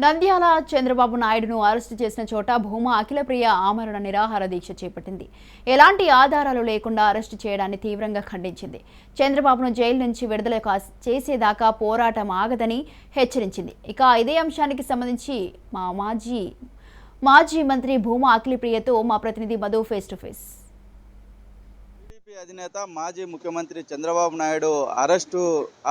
Nandyal Chandrababu నాయుడును arrest చేసిన చోట భూమా అఖిలప్రియ ఆమరణ నిరాహార దీక్ష చేపట్టింది. ఎలాంటి ఆధారాలు లేకుండా అరెస్టు చేయడాన్ని తీవ్రంగా ఖండించింది. చంద్రబాబును జైలు నుంచి విడుదల కా- చేసేదాకా పోరాటం ఆగదని హెచ్చరించింది. ఇక ఇదే అంశానికి సంబంధించి మా మాజీ మాజీ మంత్రి భూమా అఖిలప్రియతో మా ప్రతినిధి Madhu face to face TDP అధినేత మాజీ ముఖ్యమంత్రి చంద్రబాబు నాయుడు అరెస్టు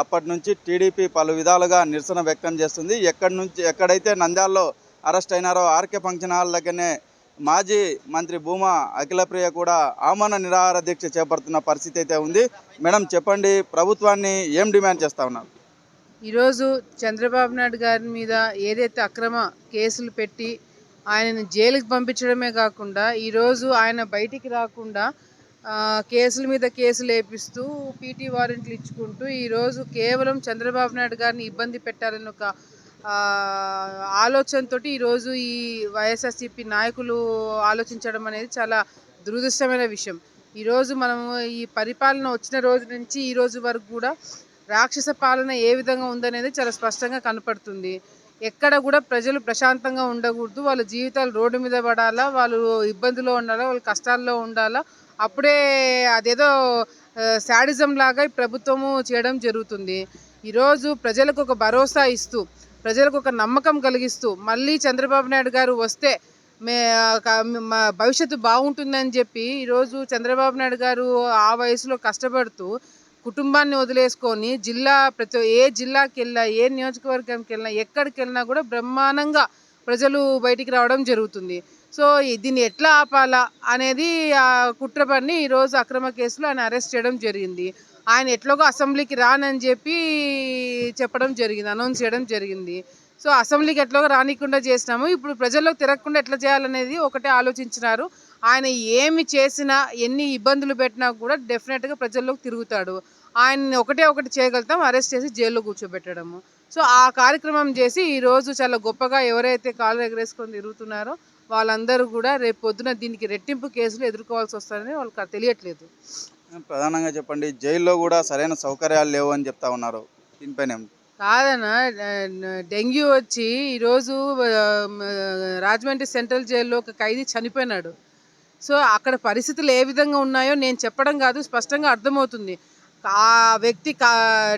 అప్పటి నుంచి టీడీపీ పలు విధాలుగా నిరసన వ్యక్తం చేస్తుంది. ఎక్కడి నుంచి ఎక్కడైతే నంద్యాలలో అరెస్ట్ అయినారో ఆర్కే ఫంక్షన్ హాల్ దగ్గరనే మాజీ మంత్రి భూమా అఖిలప్రియ కూడా ఆమరణ నిరాహార దీక్ష చేపడుతున్న పరిస్థితి అయితే ఉంది. మేడం చెప్పండి ప్రభుత్వాన్ని ఏం డిమాండ్ చేస్తా ఉన్నారు? ఈరోజు చంద్రబాబు నాయుడు గారి మీద ఏదైతే అక్రమ కేసులు పెట్టి ఆయనను జైలుకి పంపించడమే కాకుండా ఈరోజు ఆయన బయటికి రాకుండా కేసుల మీద కేసులు వేపిస్తూ పీటీ వారెంట్లు ఇచ్చుకుంటూ ఈరోజు కేవలం చంద్రబాబు నాయుడు గారిని ఇబ్బంది పెట్టాలని ఒక ఆలోచనతో ఈరోజు ఈ వైఎస్ఆర్సీపీ నాయకులు ఆలోచించడం అనేది చాలా దురదృష్టమైన విషయం. ఈరోజు మనము ఈ పరిపాలన వచ్చిన రోజు నుంచి ఈ రోజు వరకు కూడా రాక్షస పాలన ఏ విధంగా ఉందనేది చాలా స్పష్టంగా కనపడుతుంది. ఎక్కడ కూడా ప్రజలు ప్రశాంతంగా ఉండకూడదు. వాళ్ళ జీవితాలు రోడ్డు మీద పడాలా? వాళ్ళు ఇబ్బందిలో ఉండాలా? వాళ్ళు కష్టాల్లో ఉండాలా? అప్పుడే అదేదో శాడిజం లాగా ప్రభుత్వము చేయడం జరుగుతుంది. ఈరోజు ప్రజలకు ఒక భరోసా ఇస్తూ ప్రజలకు ఒక నమ్మకం కలిగిస్తూ మళ్ళీ చంద్రబాబు నాయుడు గారు వస్తే మే మా భవిష్యత్తు బాగుంటుందని చెప్పి ఈరోజు చంద్రబాబు నాయుడు గారు ఆ వయసులో కష్టపడుతూ కుటుంబాన్ని వదిలేసుకొని జిల్లా ప్రతి ఏ జిల్లాకి వెళ్ళినా ఏ నియోజకవర్గానికి వెళ్ళినా ఎక్కడికి వెళ్ళినా కూడా బ్రహ్మాండంగా ప్రజలు బయటికి రావడం జరుగుతుంది. సో దీన్ని ఎట్లా ఆపాలా అనేది ఆ కుట్ర పని ఈరోజు అక్రమ కేసులో ఆయన అరెస్ట్ చేయడం జరిగింది. ఆయన ఎట్లాగో అసెంబ్లీకి రానని చెప్పి చెప్పడం జరిగింది అనౌన్స్ చేయడం జరిగింది. సో అసెంబ్లీకి ఎట్లాగో రానికుండా చేసినాము. ఇప్పుడు ప్రజల్లోకి తిరగకుండా ఎట్లా చేయాలనేది ఒకటే ఆలోచించినారు. ఆయన ఏమి చేసినా ఎన్ని ఇబ్బందులు పెట్టినా కూడా డెఫినెట్గా ప్రజల్లోకి తిరుగుతాడు. ఆయన్ని ఒకటే ఒకటి చేయగలుగుతాం అరెస్ట్ చేసి జైల్లో కూర్చోబెట్టడము. సో ఆ కార్యక్రమం చేసి ఈరోజు చాలా గొప్పగా ఎవరైతే కాళ్ళు ఎగరేసుకొని తిరుగుతున్నారో వాళ్ళందరూ కూడా రేపు పొద్దున దీనికి రెట్టింపు కేసులు ఎదుర్కోవాల్సి వస్తుందని వాళ్ళకి తెలియట్లేదు. ప్రధానంగా చెప్పండి జైల్లో కూడా సరైన సౌకర్యాలు లేవు అని చెప్తా ఉన్నారు. దీనిపైన కాదన్న డెంగ్యూ వచ్చి ఈరోజు రాజమండ్రి సెంట్రల్ జైల్లో ఒక ఖైదీ చనిపోయినాడు. సో అక్కడ పరిస్థితులు ఏ విధంగా ఉన్నాయో నేను చెప్పడం కాదు స్పష్టంగా అర్థమవుతుంది. ఆ వ్యక్తి కా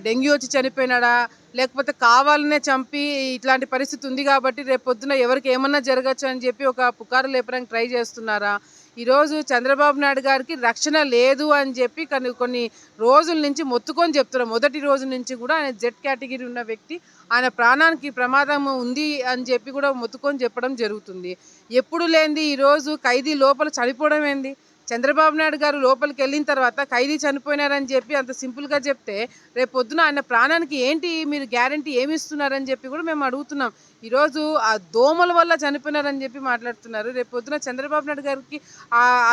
డెంగ్యూ వచ్చి చనిపోయినాడా? లేకపోతే కావాలనే చంపి ఇట్లాంటి పరిస్థితి ఉంది కాబట్టి రేపొద్దున ఎవరికి ఏమన్నా జరగచ్చు అని చెప్పి ఒక పుకారు లేపడానికి ట్రై చేస్తున్నారా? ఈరోజు చంద్రబాబు నాయుడు గారికి రక్షణ లేదు అని చెప్పి కొన్ని కొన్ని రోజుల నుంచి మొత్తుకొని చెప్తున్నారు. మొదటి రోజు నుంచి కూడా ఆయన జెడ్ కేటగిరీ ఉన్న వ్యక్తి ఆయన ప్రాణానికి ప్రమాదం ఉంది అని చెప్పి కూడా మొత్తుకొని చెప్పడం జరుగుతుంది. ఎప్పుడు లేనిది ఈరోజు ఖైదీ లోపల చనిపోవడం ఏంది? చంద్రబాబు నాయుడు గారు లోపలికి వెళ్ళిన తర్వాత ఖైదీ చనిపోయినారని చెప్పి అంత సింపుల్గా చెప్తే రేపు పొద్దున ఆయన ప్రాణానికి ఏంటి మీరు గ్యారంటీ ఏమి ఇస్తున్నారని చెప్పి కూడా మేము అడుగుతున్నాం. ఈరోజు ఆ దోమల వల్ల చనిపోయినారని చెప్పి మాట్లాడుతున్నారు. రేపు పొద్దున చంద్రబాబు నాయుడు గారికి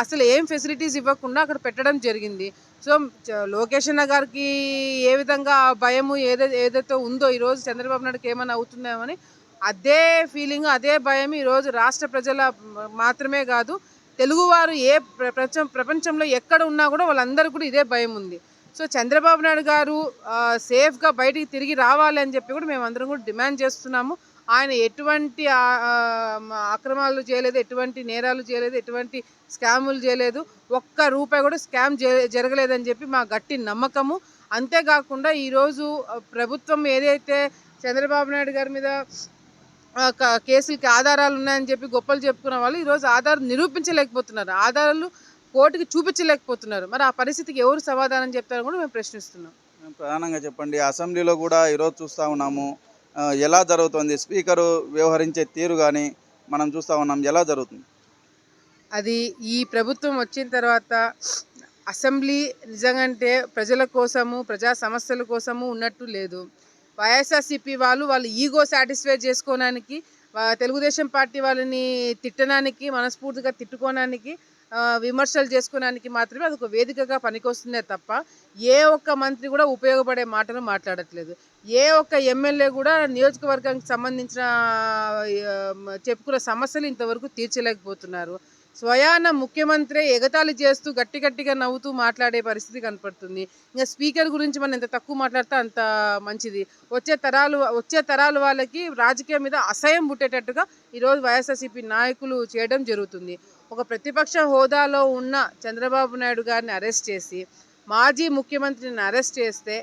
అసలు ఏం ఫెసిలిటీస్ ఇవ్వకుండా అక్కడ పెట్టడం జరిగింది. సో లోకేష్ అన్న గారికి ఏ విధంగా ఆ భయము ఏదై ఏదైతే ఉందో ఈరోజు చంద్రబాబు నాయుడుకి ఏమైనా అవుతుందేమని అదే ఫీలింగ్ అదే భయం ఈరోజు రాష్ట్ర ప్రజల మాత్రమే కాదు తెలుగువారు ఏ ప్రపంచం ప్రపంచంలో ఎక్కడ ఉన్నా కూడా వాళ్ళందరూ కూడా ఇదే భయం ఉంది. సో చంద్రబాబు నాయుడు గారు సేఫ్గా బయటికి తిరిగి రావాలి అని చెప్పి కూడా మేము అందరం కూడా డిమాండ్ చేస్తున్నాము. ఆయన ఎటువంటి అక్రమాలు చేయలేదు ఎటువంటి నేరాలు చేయలేదు ఎటువంటి స్కాములు చేయలేదు. ఒక్క రూపాయి కూడా స్కామ్ జరగలేదని చెప్పి మా గట్టి నమ్మకము. అంతేకాకుండా ఈరోజు ప్రభుత్వం ఏదైతే చంద్రబాబు నాయుడు గారి మీద కేసులకి ఆధారాలు ఉన్నాయని చెప్పి గొప్పలు చెప్పుకున్న వాళ్ళు ఈరోజు ఆధారం నిరూపించలేకపోతున్నారు. ఆధారాలు కోర్టుకి చూపించలేకపోతున్నారు. మరి ఆ పరిస్థితికి ఎవరు సమాధానం చెప్తారని కూడా మేము ప్రశ్నిస్తున్నాం. ప్రధానంగా చెప్పండి. అసెంబ్లీలో కూడా ఈరోజు చూస్తూ ఉన్నాము. ఎలా జరుగుతుంది? స్పీకరు వ్యవహరించే తీరు కానీ మనం చూస్తూ ఉన్నాం. ఎలా జరుగుతుంది? అది ఈ ప్రభుత్వం వచ్చిన తర్వాత అసెంబ్లీ నిజంగంటే ప్రజల కోసము ప్రజా సమస్యల కోసము ఉన్నట్టు లేదు. వైఎస్ఆర్సీపీ వాళ్ళు వాళ్ళు ఈగో సాటిస్ఫై చేసుకోవడానికి తెలుగుదేశం పార్టీ వాళ్ళని తిట్టడానికి మనస్ఫూర్తిగా తిట్టుకోవడానికి విమర్శలు చేసుకోవడానికి మాత్రమే అది ఒక వేదికగా పనికొస్తుందే తప్ప ఏ ఒక్క మంత్రి కూడా ఉపయోగపడే మాటలు మాట్లాడట్లేదు. ఏ ఒక్క ఎమ్మెల్యే కూడా నియోజకవర్గానికి సంబంధించిన చెప్పుకున్న సమస్యలు ఇంతవరకు తీర్చలేకపోతున్నారు. స్వయాన ముఖ్యమంత్రి ఎగతాళి చేస్తూ గట్టి గట్టిగా నవ్వుతూ మాట్లాడే పరిస్థితి కనపడుతుంది. ఇంకా స్పీకర్ గురించి మనం ఎంత తక్కువ మాట్లాడితే అంత మంచిది. వచ్చే తరాలు వచ్చే తరాల వాళ్ళకి రాజకీయం మీద అసహ్యం పుట్టేటట్టుగా ఈరోజు వైఎస్ఆర్సీపీ నాయకులు చేయడం జరుగుతుంది. ఒక ప్రతిపక్ష హోదాలో ఉన్న చంద్రబాబు నాయుడు గారిని అరెస్ట్ చేసి మాజీ ముఖ్యమంత్రిని అరెస్ట్ చేస్తే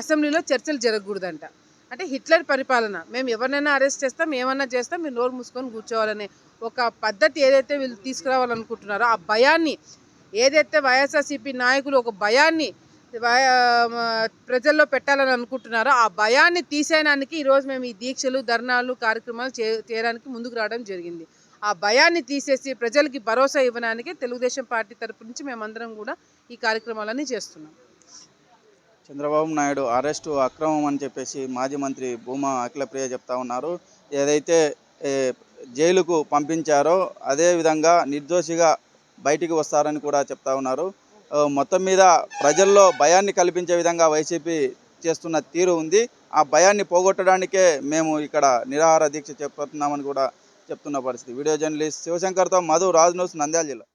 అసెంబ్లీలో చర్చలు జరగకూడదంట. అంటే హిట్లర్ పరిపాలన. మేము ఎవరినైనా అరెస్ట్ చేస్తాం ఏమన్నా చేస్తాం మీరు నోరు మూసుకొని కూర్చోవాలనే ఒక పద్ధతి ఏదైతే వీళ్ళు తీసుకురావాలనుకుంటున్నారో ఆ భయాన్ని ఏదైతే వైఎస్ఆర్సీపీ నాయకులు ఒక భయాన్ని ప్రజల్లో పెట్టాలని అనుకుంటున్నారో ఆ భయాన్ని తీసేయడానికి ఈరోజు మేము ఈ దీక్షలు ధర్నాలు కార్యక్రమాలు చే చేయడానికి ముందుకు రావడం జరిగింది. ఆ భయాన్ని తీసేసి ప్రజలకి భరోసా ఇవ్వడానికి తెలుగుదేశం పార్టీ తరపు నుంచి మేమందరం కూడా ఈ కార్యక్రమాలన్నీ చేస్తున్నాం. చంద్రబాబు నాయుడు అరెస్టు అక్రమం అని చెప్పేసి మాజీ మంత్రి భూమా అఖిలప్రియ చెప్తా ఉన్నారు. ఏదైతే జైలుకు పంపించారో అదేవిధంగా నిర్దోషిగా బయటికి వస్తారని కూడా చెప్తా ఉన్నారు. మొత్తం మీద ప్రజల్లో భయాన్ని కల్పించే విధంగా వైసీపీ చేస్తున్న తీరు ఉంది. ఆ భయాన్ని పోగొట్టడానికే మేము ఇక్కడ నిరాహార దీక్ష చేపడుతున్నామని కూడా చెప్తున్న పరిస్థితి. వీడియో జర్నలిస్ట్ శివశంకర్తో మధు రాజ్ న్యూస్ నంద్యాల జిల్లా.